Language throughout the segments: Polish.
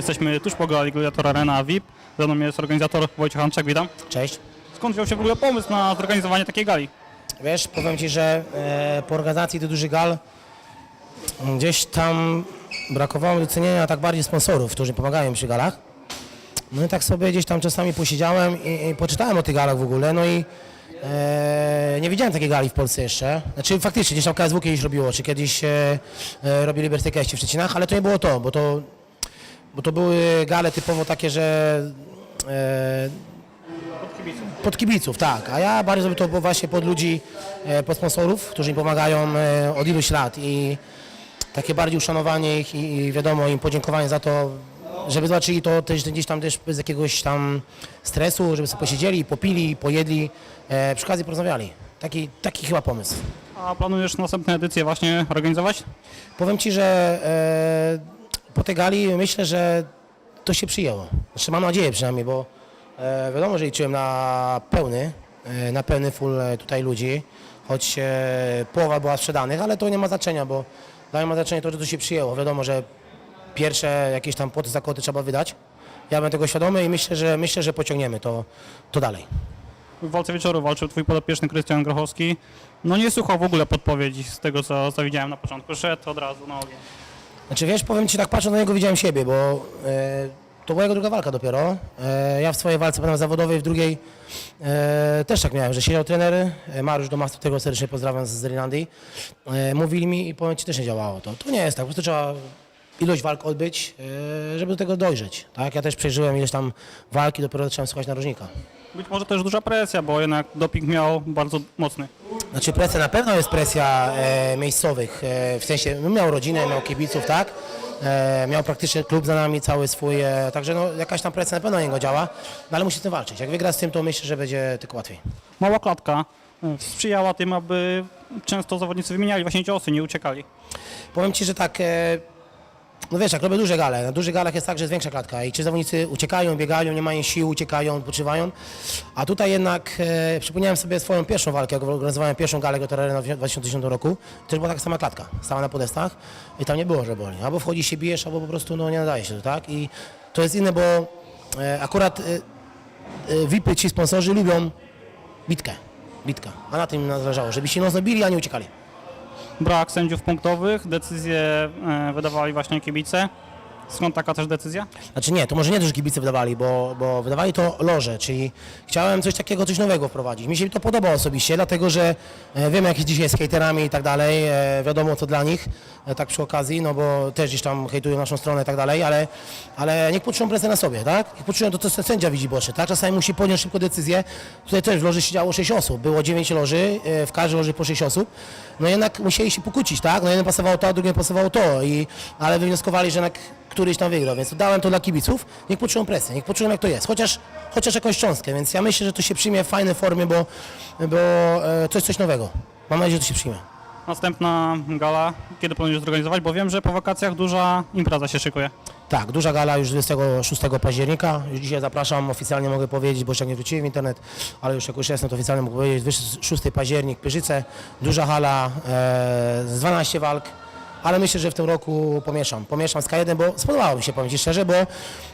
Jesteśmy tuż po gali Gladiator Arena VIP. Ze mną jest organizator Wojciech Hanczak, witam. Cześć. Skąd wziął się w ogóle pomysł na zorganizowanie takiej gali? Wiesz, powiem Ci, że e, po organizacji tych dużych gal gdzieś tam brakowało mi docenienia tak bardziej sponsorów, którzy pomagają przy galach. No i tak sobie gdzieś tam czasami posiedziałem i, i poczytałem o tych galach w ogóle, no i e, nie widziałem takiej gali w Polsce jeszcze. Znaczy faktycznie, gdzieś tam KSW kiedyś robiło, czy kiedyś e, e, robili Liberty Keście w Szczecinach, ale to nie było to, bo to, bo to były gale typowo takie, że e, pod kibiców, tak. A ja bardziej zrobię to po- właśnie pod ludzi, e, pod sponsorów, którzy mi pomagają e, od iluś lat i takie bardziej uszanowanie ich i, i wiadomo im podziękowanie za to, żeby zobaczyli to też gdzieś tam też bez jakiegoś tam stresu, żeby sobie posiedzieli, popili, pojedli, e, przy okazji porozmawiali. Taki, taki chyba pomysł. A planujesz następne edycje właśnie organizować? Powiem Ci, że e, po tej gali myślę, że to się przyjęło. Znaczy mam nadzieję przynajmniej, bo e, wiadomo, że liczyłem na pełny, e, na pełny full e, tutaj ludzi, choć e, połowa była sprzedanych, ale to nie ma znaczenia, bo dla mnie ma znaczenie to, że to się przyjęło. Wiadomo, że pierwsze jakieś tam poty za koty trzeba wydać. Ja będę tego świadomy i myślę, że myślę, że pociągniemy to, to dalej. W walce wieczoru walczył twój podopieczny Krystian Grochowski. No nie słuchał w ogóle podpowiedzi z tego, co, co widziałem na początku. Szedł od razu na ogień. Znaczy wiesz, powiem Ci tak patrząc na niego widziałem siebie, bo e, to była jego druga walka dopiero. E, ja w swojej walce potem zawodowej, w drugiej e, też tak miałem, że siedział trener, e, Mariusz Domastu, którego serdecznie pozdrawiam z Irlandii. E, mówili mi i powiem Ci też nie działało to. To nie jest tak, po prostu trzeba ilość walk odbyć, e, żeby do tego dojrzeć. Tak? Ja też przeżyłem ileś tam walki, dopiero zacząłem słuchać narożnika. Być może też duża presja, bo jednak doping miał bardzo mocny. Znaczy presja, na pewno jest presja e, miejscowych, e, w sensie no, miał rodzinę, miał kibiców, tak? E, miał praktycznie klub za nami cały swój, e, także no, jakaś tam presja na pewno na niego działa, no, ale musi z tym walczyć. Jak wygra z tym, to myślę, że będzie tylko łatwiej. Mała klatka e, sprzyjała tym, aby często zawodnicy wymieniali właśnie ciosy, nie uciekali. Powiem Ci, że tak, e, no wiesz, jak robię duże gale, na dużych galach jest tak, że jest większa klatka i ci zawodnicy uciekają, biegają, nie mają sił, uciekają, odpoczywają, a tutaj jednak e, przypomniałem sobie swoją pierwszą walkę, jak organizowałem pierwszą galę Gotorarena w 2010 roku, też była taka sama klatka, stała na podestach i tam nie było, że boli. Albo wchodzisz się bijesz, albo po prostu no, nie nadaje się tak? I to jest inne, bo e, akurat e, e, VIP-y, ci sponsorzy lubią bitkę, bitka, a na tym nam zależało, żeby się mocno bili, a nie uciekali. Brak sędziów punktowych, decyzje e, wydawali właśnie kibice. Skąd taka też decyzja? Znaczy nie, to może nie to, że kibice wydawali, bo, bo wydawali to loże, czyli chciałem coś takiego, coś nowego wprowadzić. Mi się to podoba osobiście, dlatego że e, wiem jak jest dzisiaj z skaterami i tak dalej, e, wiadomo co dla nich, e, tak przy okazji, no bo też gdzieś tam hejtują naszą stronę i tak dalej, ale, ale niech poczują presję na sobie, tak? Niech poczują to, co sędzia widzi boczy, tak? Czasami musi podjąć szybko decyzję. Tutaj też w loży siedziało 6 osób, było 9 loży, e, w każdej loży po 6 osób, no jednak musieli się pokłócić, tak? No jednym pasowało to, a drugim pasowało to, i, ale wywnioskowali, że jednak któryś tam wygrał, więc dałem to dla kibiców, niech poczują presję, niech poczują jak to jest, chociaż, chociaż jakąś cząstkę, więc ja myślę, że to się przyjmie w fajnej formie, bo, bo e, to jest coś nowego. Mam nadzieję, że to się przyjmie. Następna gala, kiedy planujesz zorganizować? Bo wiem, że po wakacjach duża impreza się szykuje. Tak, duża gala już 26 października. Już dzisiaj zapraszam, oficjalnie mogę powiedzieć, bo jeszcze nie wróciłem w internet, ale już jak już jestem, to oficjalnie mogę powiedzieć. 26 październik, Pyrzyce, duża hala, e, z 12 walk. Ale myślę, że w tym roku pomieszam. Pomieszam z K1, bo spodobało mi się, powiem Ci szczerze, bo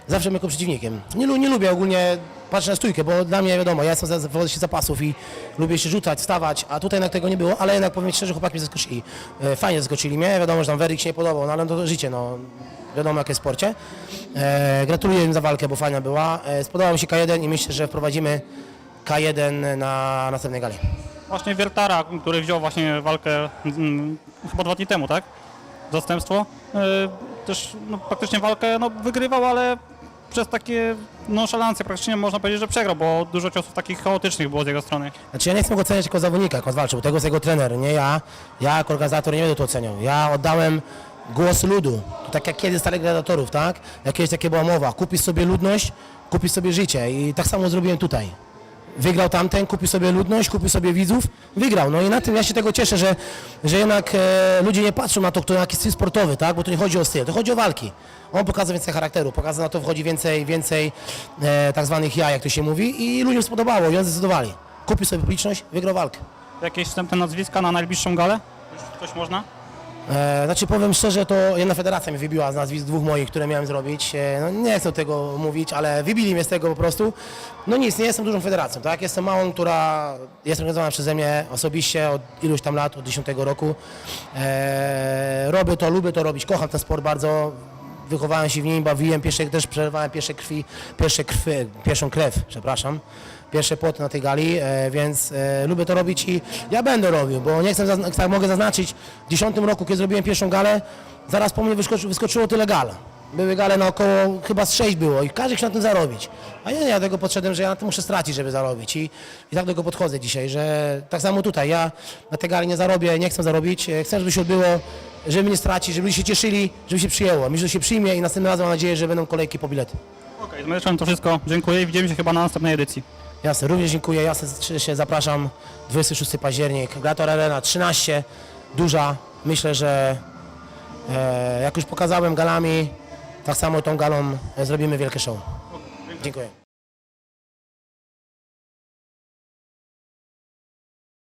zawsze jako przeciwnikiem. Nie, nie lubię ogólnie patrzeć na stójkę, bo dla mnie wiadomo, ja jestem za- zawodzę się zapasów i lubię się rzucać, wstawać, a tutaj jednak tego nie było, ale jednak powiem Ci szczerze, chłopaki mnie zaskoczyli. E, fajnie zaskoczyli mnie, wiadomo, że tam Weryk się nie podobał, no ale to życie, no wiadomo jakie sporcie. E, gratuluję im za walkę, bo fajna była. E, spodobał mi się K1 i myślę, że wprowadzimy K1 na następnej gali. Właśnie Wiertara, który wziął właśnie walkę mm, chyba dwa dni temu, tak? Zastępstwo. E, też no, praktycznie walkę no, wygrywał, ale przez takie nonszalancje praktycznie można powiedzieć, że przegrał, bo dużo ciosów takich chaotycznych było z jego strony. Znaczy ja nie chcę go oceniać jako zawodnika, jak on walczył, tego jest jego trener, nie ja. Ja jako organizator nie będę to oceniał. Ja oddałem głos ludu. To tak jak kiedyś starych gladiatorów, tak? Jak kiedyś takie była mowa. Kupisz sobie ludność, kupisz sobie życie i tak samo zrobiłem tutaj. Wygrał tamten, kupił sobie ludność, kupił sobie widzów, wygrał. No i na tym ja się tego cieszę, że, że jednak e, ludzie nie patrzą na to, kto jaki styl sportowy, tak? Bo to nie chodzi o styl, to chodzi o walki. On pokazał więcej charakteru, pokazał na to wchodzi więcej, więcej e, tak zwanych ja, jak to się mówi i ludziom spodobało i oni zdecydowali. Kupił sobie publiczność, wygrał walkę. Jakieś wstępne nazwiska na najbliższą galę? Już coś można? E, znaczy powiem szczerze, to jedna federacja mnie wybiła z nazwisk dwóch moich, które miałem zrobić. E, no, nie chcę tego mówić, ale wybili mnie z tego po prostu. No nic, nie jestem dużą federacją, tak? Jestem małą, która jest organizowana przeze mnie osobiście od iluś tam lat, od 10 roku. E, robię to, lubię to robić, kocham ten sport bardzo. Wychowałem się w nim, bawiłem, pierwsze, też przerwałem pierwsze krwi, pierwsze krwi, pierwszą krew, przepraszam pierwsze płoty na tej gali, e, więc e, lubię to robić i ja będę robił, bo nie chcę, tak mogę zaznaczyć, w 10 roku, kiedy zrobiłem pierwszą galę, zaraz po mnie wyskoczy, wyskoczyło tyle gal. Były gale na około, chyba z 6 było i każdy chciał na tym zarobić. A ja nie, ja do tego podszedłem, że ja na tym muszę stracić, żeby zarobić i, i tak do tego podchodzę dzisiaj, że tak samo tutaj, ja na tej gali nie zarobię, nie chcę zarobić, e, chcę, żeby się odbyło, żeby nie stracić, żeby się cieszyli, żeby się przyjęło. Myślę, że się przyjmie i następnym razem mam nadzieję, że będą kolejki po bilety. Okej, z mojej strony to wszystko. Dziękuję i widzimy się chyba na następnej edycji. Jasne, również dziękuję. Jasne, się zapraszam. 26 październik, Grator Arena 13, duża. Myślę, że e, jak już pokazałem galami, tak samo tą galą e, zrobimy wielkie show. Dziękuję.